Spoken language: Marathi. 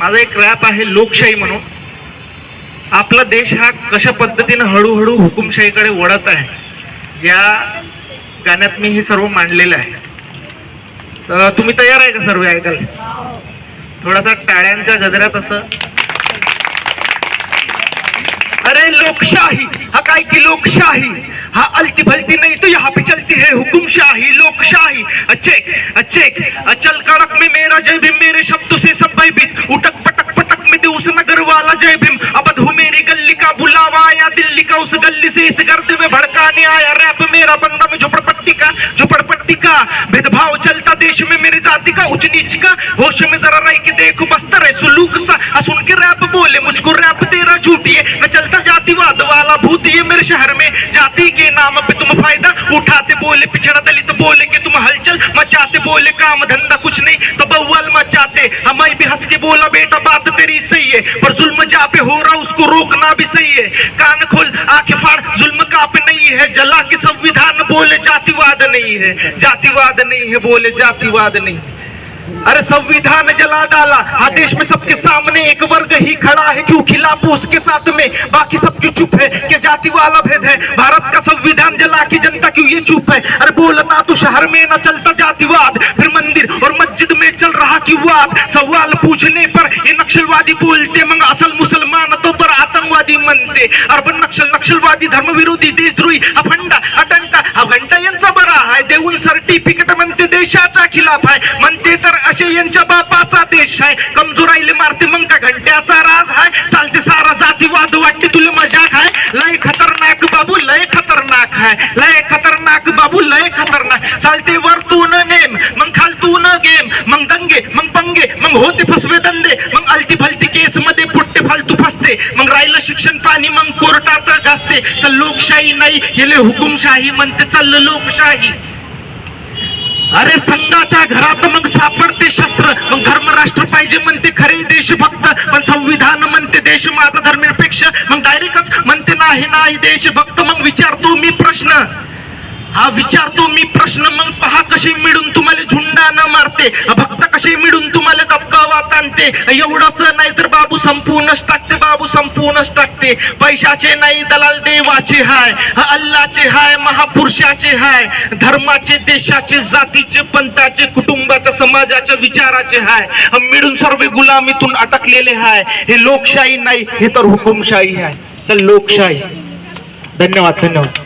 माझा एक रॅप आहे लोकशाही म्हणून. आपला देश हा कशा पद्धतीनं हळूहळू हुकुमशाहीकडे वळत आहे या गाण्यात मी हे सर्व मांडलेलं आहे. तर तुम्ही तयार आहे का सर्व ऐकायला? थोडासा टाळ्यांच्या गजरात असं. अरे लोकशाही हा काय की लोकशाही? हा अलती भलती नाही तो यहाँ पे चलती है हुकुमशाही लोकशाही. अचेक अचेक अचल कड़क में मेरा जय भी मेरे शब्दों से सब भयभीत उस नगर वाला जय भीम। अब हूँ मेरी गली का बुलावा आया दिल्ली का उस गली से इस गर्द में भड़काने आया। रैप मेरा बंदा में झोपड़पट्टी का झोपड़पट्टी का। भेदभाव चलता देश में मेरी जाति का उच्च नीच का। होश में जरा रह के देखो, बस्तर है सुलूक सा। सुन के रैप बोले, मुझको रैप तेरा झूठी है मैं चलता जातिवाद वाला भूत ये मेरे शहर में। जाति के नाम पे तुम फ़ायदा उठाते बोले, पिछड़ा दलित बोले कि तुम हलचल मचाते बोले, काम धंधा कुछ नहीं तो बव्वल मचाते। हम भी हंस के बोला, बेटा जहाँ पे हो रहा उसको रोकना भी सही है। कान खोल, आँखें फाड़, जुल्म का पे नहीं है। जला के संविधान बोले, जातिवाद नहीं है। जातिवाद नहीं है, बोले, जातिवाद नहीं अरे संविधान जला डाला हाँ देश में सबके सामने एक वर्ग ही खड़ा है, क्यों खिलाफ उसके साथ में? बाकी सब क्यों चुप है? कि जाति वाला भेद है? भारत का संविधान जला के जनता क्यों ये चुप है? अरे बोलता तो शहर में ना चलता जातिवाद, फिर मंदिर और मस्जिद में चल रहा क्यों वाद? सवाल पूछने पर ये नक्सलवादी बोलते नक्षलवादी धर्मविरोधी देशद्रोही अफंडा अटंटा हा यांचा बरा आहे देऊन सर्टिफिकेट म्हणते देशाचा खिलाफ आहे म्हणते तर असे यांच्या बापाचा देश आहे कमजोराईले मारते मग का घंट्याचा राज आहे चालते सारा जातीवाद वाटते तुला मजाक आहे लय खतरनाक बाबू लय खतरनाक आहे लय खतरनाक बाबू लय खतरनाक. चालते वरतून नेम मग खालतून गेम. मग शिक्षण पाणी मग कोर्टात घासते. चल लोकशाही नाही गेले हुकुमशाही म्हणते चाललं लोकशाही. अरे संघाच्या घरात मग सापडते शस्त्र मग धर्म राष्ट्र पाहिजे म्हणते खरे देशभक्त पण संविधान म्हणते देश माझा धर्मनिरपेक्ष मग डायरेक्टच म्हणते नाही नाही देशभक्त मग विचारतो मी प्रश्न. हा विचारतो मी प्रश्न मग पहा कसे मिळून तुम्हाला झुंडा न मारते भक्त कसे मिळून तुम्हाला दबावात आणते एवढंच नाही तर बाबू संपूर्णच टाकते. संपूर्णच टाकते पैशाचे नाही दलाल देवाचे हाय. अल्लाचे हाय महापुरुषाचे हाय. धर्माचे देशाचे जातीचे पंथाचे कुटुंबाच्या समाजाच्या विचाराचे हाय. मिळून सर्व गुलामीतून अटकलेले हाय. हे लोकशाही नाही हे तर हुकुमशाही आहे चल लोकशाही. धन्यवाद धन्यवाद.